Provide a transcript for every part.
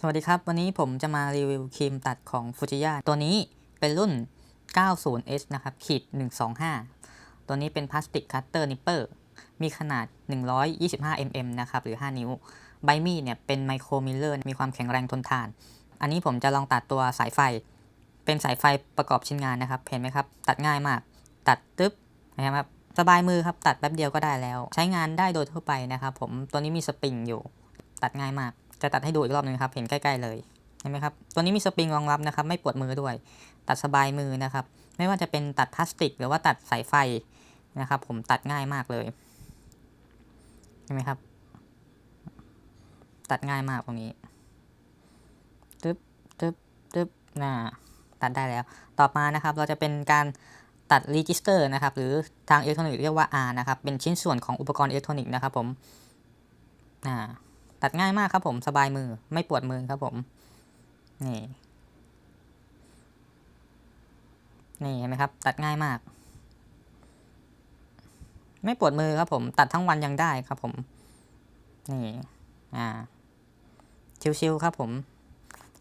สวัสดีครับ วันนี้ผมจะมารีวิวครีมตัดของ Fujiya ตัวนี้เป็นรุ่น 90S นะครับขีด125 ตัวนี้เป็นพลาสติกคัตเตอร์นิปเปอร์มีขนาด 125 mm นะครับ หรือ 5 นิ้ว ใบมีดเนี่ยเป็นไมโครมิลเลอร์มีความแข็งแรงทนทาน อันนี้ผมจะลองตัดตัวสายไฟ เป็นสายไฟประกอบชิ้นงานนะครับ เห็นไหมครับ ตัดง่ายมาก ตัดตึ๊บนะครับสบายมือครับ ตัดแป๊บเดียวก็ได้แล้ว ใช้งานได้โดยทั่วไปนะครับผมตัวนี้มีสปริงอยู่ ตัดง่ายมาก จะตัดให้ดูอีกรอบนึงครับ เห็นใกล้ ๆ เลยเห็นไหมครับ ตัวนี้มีสปริงรองรับนะครับ ไม่ปวดมือด้วย ตัดสบายมือนะครับ ไม่ว่าจะเป็นตัดพลาสติก หรือว่าตัดสายไฟนะครับ ผมตัดง่ายมากเลยเห็นไหมครับ ตัดง่ายมากตรงนี้ตึ๊บตึ๊บตึ๊บน่าตัดได้แล้ว ต่อมานะครับ เราจะเป็นการตัดรีจิสเตอร์นะครับ หรือทางอิเล็กทรอนิกส์เรียกว่า R นะครับ เป็นชิ้นส่วนของอุปกรณ์อิเล็กทรอนิกส์นะครับผม อ่า ตัดง่ายมากครับผมสบายมือไม่ปวดมือครับผม นี่ นี่เห็นไหมครับ ตัดง่ายมาก ไม่ปวดมือครับผม ตัดทั้งวันยังได้ครับผม นี่ อ่า ชิวๆครับผม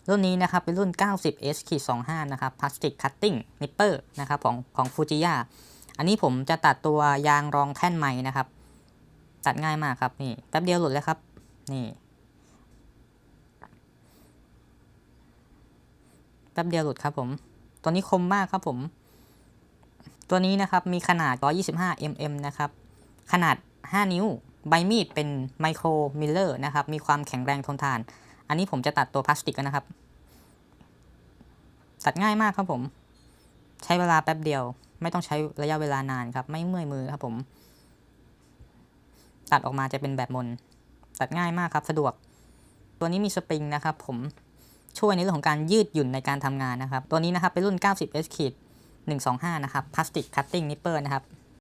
รุ่นนี้นะครับ เป็นรุ่น 90S 25นะครับพลาสติกคัตติ้งนิปเปอร์นะครับของของฟูจิยาอันนี้ผมจะตัดตัวยางรองแท่นไม้นะครับ ตัดง่ายมากครับนี่แป๊บเดียวหลุดแล้วครับ นี่แป๊บเดียวหลุดครับผมตัวนี้คมมากครับผม ตัวนี้นะครับมีขนาด 125 mm นะครับ ขนาด 5 นิ้ว ใบมีดเป็นไมโครมิลเลอร์นะครับ มีความแข็งแรงทนทาน อันนี้ผมจะตัดตัวพลาสติกนะครับ ตัดง่ายมากครับผม ใช้เวลาแป๊บเดียว ไม่ต้องใช้ระยะเวลานานครับ ไม่เมื่อยมือครับผม ตัดออกมาจะเป็นแบบมน ตัดง่ายมากครับสะดวก ตัวนี้มีสปริงนะครับผมช่วยในเรื่องของการยืดหยุ่นในการทำงานนะครับ ตัวนี้นะครับเป็นรุ่น 90S 125 นะครับพลาสติกคัตติ้งนิปเปอร์นะครับ